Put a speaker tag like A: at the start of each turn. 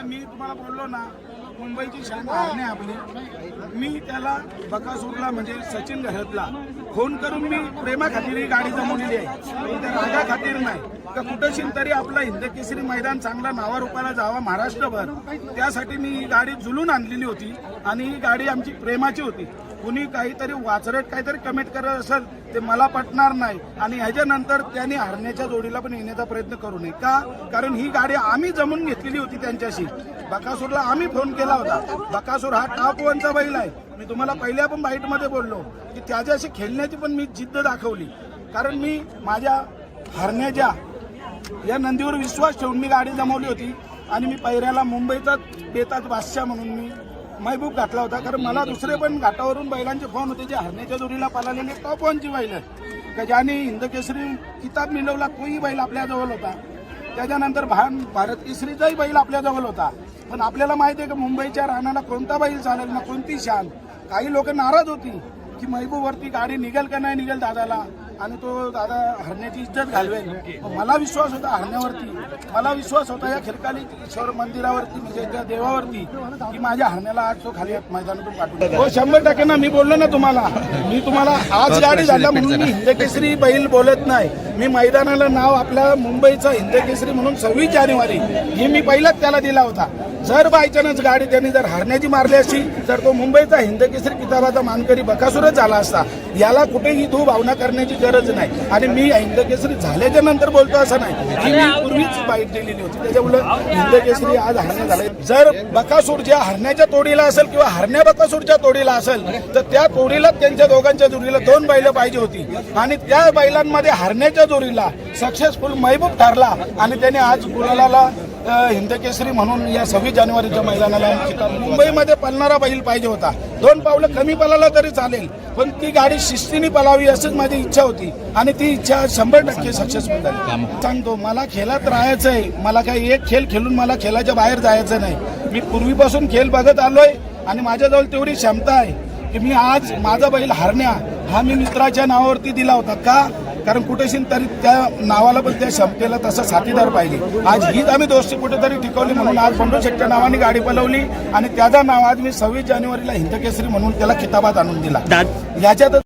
A: आता मी तुम्हाला बोललो ना मुंबईची शान आहे आपली. मी त्याला बकासूरला म्हणजे सचिन घरातला फोन करून मी प्रेमाखातीर ही गाडी जमवलेली आहे. त्या रागा खातीर नाही का कुठं तरी आपलं हिंदकेसरी मैदान चांगला नावारूपाला जावा महाराष्ट्रभर. त्यासाठी मी ही गाडी जुलून आणलेली होती आणि ही गाडी आमची प्रेमाची होती. कुणी काहीतरी वाचरट काहीतरी कमेंट करत असेल ते मला पटणार नाही. आणि ह्याच्यानंतर त्यांनी हरण्याच्या जोडीला पण येण्याचा प्रयत्न करू नये. का? कारण ही गाडी आम्ही जमून घेतलेली होती त्यांच्याशी. बकासूरला आम्ही फोन केला होता. बकासूर हा टॉप वनचा बैल आहे. मी तुम्हाला पहिल्या पण बाईटमध्ये बोललो की त्याच्याशी खेळण्याची पण मी जिद्द दाखवली. कारण मी माझ्या हरण्याच्या या नंदीवर विश्वास ठेवून मी गाडी जमवली होती. आणि मी पहिऱ्याला मुंबईचाच बेताज बादशाह म्हणून मी महबूब घातला होता कारण मला दुसरे पण घाटावरून बैलांचे फोन होते जे हरण्याच्या जोडीला पालालेले टॉप वनची बैल आहेत. का ज्याने हिंदकेसरी किताब मिळवला तोही बैल आपल्याजवळ होता. त्याच्यानंतर भान भारत केसरीचाही बैल आपल्याजवळ होता. पण आपल्याला माहिती आहे की मुंबईच्या रानाला कोणता बैल चालेल ना कोणती शान? काही लोक नाराज होती की महबूबवरती गाडी निघेल का नाही निघेल दादाला? आणि तो दादा हरण्याची इज्जत घालवेल. पण मला विश्वास होता हरण्यावरती. मला विश्वास होता या खिरकाली ईश्वर मंदिरावरती म्हणजे त्या देवावरती की माझ्या हरण्याला आज तो खाली मैदानातून पाठवून हो शंभर टक्के ना मी बोललो ना तुम्हाला. मी तुम्हाला आज गाडी झाल्या म्हणून मी हिंद केसरी बैल बोलत नाही. मी मैदानाला नाव आपल्या मुंबईचं हिंद केसरी म्हणून सव्वीस जानेवारी ही मी पहिलाच त्याला दिला होता. जर बायचान्स गाडी त्यांनी जर हरण्याची मारली असती तर तो मुंबईचा हिंद केसरी किताबाचा मानकरी बकासूरच झाला असता. याला कुठेही तू भावना करण्याची गरज नाही. आणि मी हिंदकेसरी झाल्याच्यानंतर बोलतो असं नाही की मी पूर्वीच बाईट दिलेली होती. त्याच्यामुळे हिंदकेसरी आज हरण्या झाले जर बकासूर ज्या हरण्याच्या तोडीला असेल किंवा हरण्या बकासूरच्या तोडीला असेल तर त्या तोडीला त्यांच्या दोघांच्या जोडीला दोन बैलं पाहिजे होती. आणि त्या बैलांमध्ये हरण्याच्या जोडीला सक्सेसफुल महबूब ठरला आणि त्याने आज गुलाला अ, हिंद केसरी म्हणून या सव्वीस जानेवारीच्या मैदानाला मुंबईमध्ये पळणारा बैल पाहिजे होता. दोन पावलं कमी पळाला तरी चालेल पण ती गाडी शिस्तीने पळावी असंच माझी इच्छा होती आणि ती इच्छा शंभर टक्के सक्सेसफुल झाली. सांगतो मला खेळात राहायचं आहे मला काही एक खेळ खेळून मला खेळाच्या बाहेर जायचं नाही. मी पूर्वीपासून खेळ बघत आलोय आणि माझ्याजवळ तेवढी क्षमता आहे की मी आज माझा बैल हरण्या हा मी मित्राच्या नावावरती दिला होता. का? कारण कुठेशी तरी त्या नावाला पण त्या क्षमतेला तसा साथीदार पाहिजे. आज हीच आम्ही दोस्ती कुठेतरी टिकवली म्हणून आज बंडू शेट्ट्या नावाने गाडी पलवली आणि त्याचं नाव आज मी सव्वीस जानेवारीला हिंद केसरी म्हणून त्याला किताबात आणून दिला. याच्यात